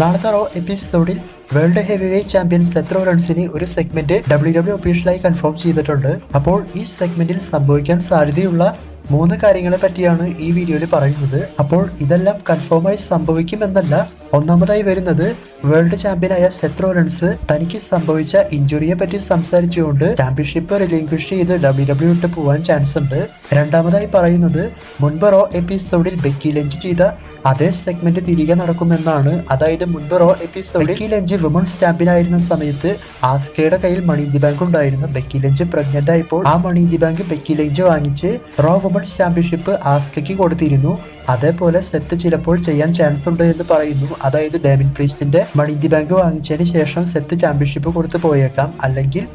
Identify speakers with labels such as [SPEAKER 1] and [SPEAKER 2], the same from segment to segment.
[SPEAKER 1] നാളത്തെ റോ എപ്പിസോഡിൽ world heavyweight champion സെത്രോ റൺസിന് ഒരു സെഗ്മെന്റ് ഡബ്ല്യു ഡബ്ല്യു ഒഫീഷ്യലായി കൺഫേം ചെയ്തിട്ടുണ്ട്. അപ്പോൾ ഈ സെഗ്മെന്റിൽ സംഭവിക്കാൻ സാധ്യതയുള്ള മൂന്ന് കാര്യങ്ങളെ പറ്റിയാണ് ഈ വീഡിയോയിൽ പറയുന്നത്. അപ്പോൾ ഇതെല്ലാം കൺഫേമായി സംഭവിക്കുമെന്നല്ല ഒന്നാമതായി വരുന്നത് വേൾഡ് ചാമ്പ്യനായ സെത്രോ റൺസ് തനിക്ക് സംഭവിച്ച ഇഞ്ചുറിയെ പറ്റി സംസാരിച്ചുകൊണ്ട് ചാമ്പ്യൻഷിപ്പ് റിലിംഗ്വിഷ് ചെയ്ത് ഡബ്ല്യു ഡബ്ല്യു ഇട്ട് പോകാൻ ചാൻസ് ഉണ്ട്. രണ്ടാമതായി പറയുന്നത് മുൻപ് റോ എപ്പിസോഡിൽ ബെക്കി ലഞ്ച് ചെയ്ത അതേ സെഗ്മെന്റ് തിരികെ നടക്കുമെന്നാണ്. അതായത് മുൻപ് റോ എപ്പിസോഡിൽ ബെക്കി ലഞ്ച് ചാമ്പ്യൻ ആയിരുന്ന സമയത്ത് ആസ്കയുടെ കയ്യിൽ മണി ദി ബാങ്ക് ഉണ്ടായിരുന്നു ബെക്കി ലഞ്ച് പ്രഗ്നന്റ് ആയപ്പോൾ ആ money the bank Becky Lynch വാങ്ങിച്ച് റോ വുമൺസ് ചാമ്പ്യൻഷിപ്പ് ആസ്കയ്ക്ക് കൊടുത്തിരുന്നു. അതേപോലെ സെത്ത് ചിലപ്പോൾ ചെയ്യാൻ ചാൻസ് ഉണ്ട് എന്ന് പറയുന്നു. അതായത് ഡേവിൻ പ്രീസ്റ്റിന്റെ മണിന്തി ബാങ്ക് വാങ്ങിച്ചതിന് ശേഷം സെത്ത് ചാമ്പ്യൻഷിപ്പ് കൊടുത്തു പോയേക്കാം. അല്ലെങ്കിൽ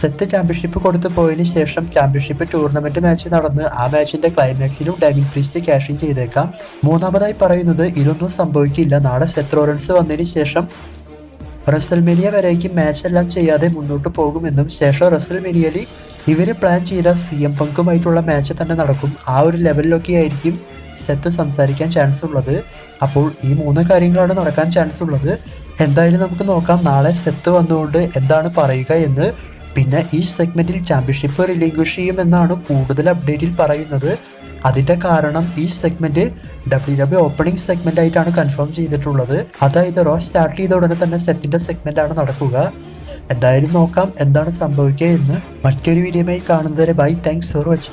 [SPEAKER 1] സെത്ത് ചാമ്പ്യൻഷിപ്പ് കൊടുത്തു പോയതിന് ശേഷം ചാമ്പ്യൻഷിപ്പ് ടൂർണമെന്റ് മാച്ച് നടന്ന് ആ മാച്ചിന്റെ ക്ലൈമാക്സിലും ഡാമിൻ പ്രീസ്റ്റ് ക്യാഷിങ് ചെയ്തേക്കാം. മൂന്നാമതായി പറയുന്നത് ഇതൊന്നും സംഭവിക്കില്ല. നാളെ സെത്ത് റോറൻസ് വന്നതിന് ശേഷം റസൽമേനിയ വരേക്കും മാച്ച് എല്ലാം ചെയ്യാതെ മുന്നോട്ട് പോകുമെന്നും ശേഷം റസൽമേനിയയിൽ ഇവർ പ്ലാൻ ചെയ്ത സി എം പങ്കുമായിട്ടുള്ള മാച്ച് തന്നെ നടക്കും. ആ ഒരു ലെവലിലൊക്കെ ആയിരിക്കും സെത്ത് സംസാരിക്കാൻ ചാൻസ് ഉള്ളത്. അപ്പോൾ ഈ മൂന്ന് കാര്യങ്ങളാണ് നടക്കാൻ ചാൻസ് ഉള്ളത്. എന്തായാലും നമുക്ക് നോക്കാം നാളെ സെത്ത് വന്നുകൊണ്ട് എന്താണ് പറയുക എന്ന്. പിന്നെ ഈ സെഗ്മെന്റിൽ ചാമ്പ്യൻഷിപ്പ് റിലിംഗ്വിഷ് ചെയ്യുമെന്നാണ് കൂടുതൽ അപ്ഡേറ്റിൽ പറയുന്നത്. അതിന്റെ കാരണം ഈ segment W W opening segment ആയിട്ടാണ് കൺഫേം ചെയ്തിട്ടുള്ളത്. അതായത് റോ സ്റ്റാർട്ട് ചെയ്ത ഉടനെ തന്നെ സെത്തിന്റെ സെഗ്മെന്റ് ആണ് നടക്കുക. എന്തായാലും നോക്കാം എന്താണ് സംഭവിക്കുക എന്ന് മറ്റൊരു വീഡിയോയുമായി കാണുന്നതുവരെ ബൈ താങ്ക്സ് ഫോർ വാച്ചിങ്